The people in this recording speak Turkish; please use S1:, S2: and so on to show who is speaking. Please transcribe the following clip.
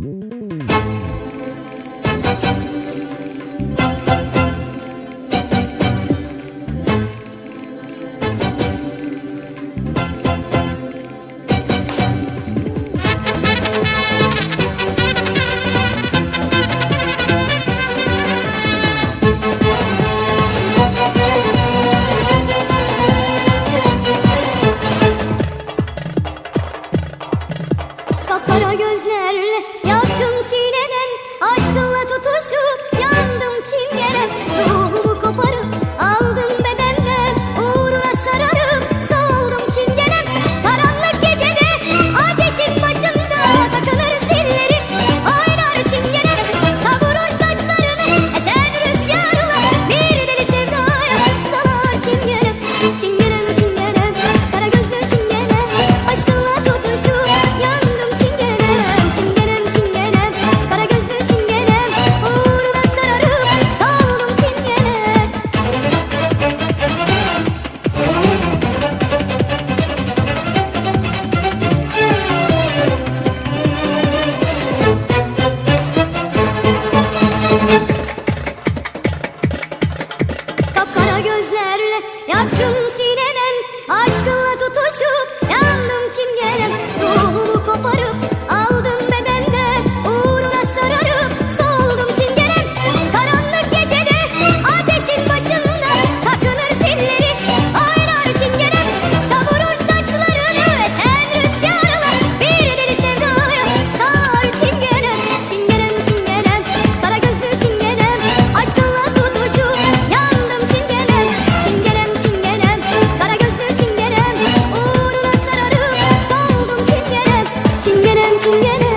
S1: Mm-hmm. kara gözlerle yaktın seni. Yaptım 心心念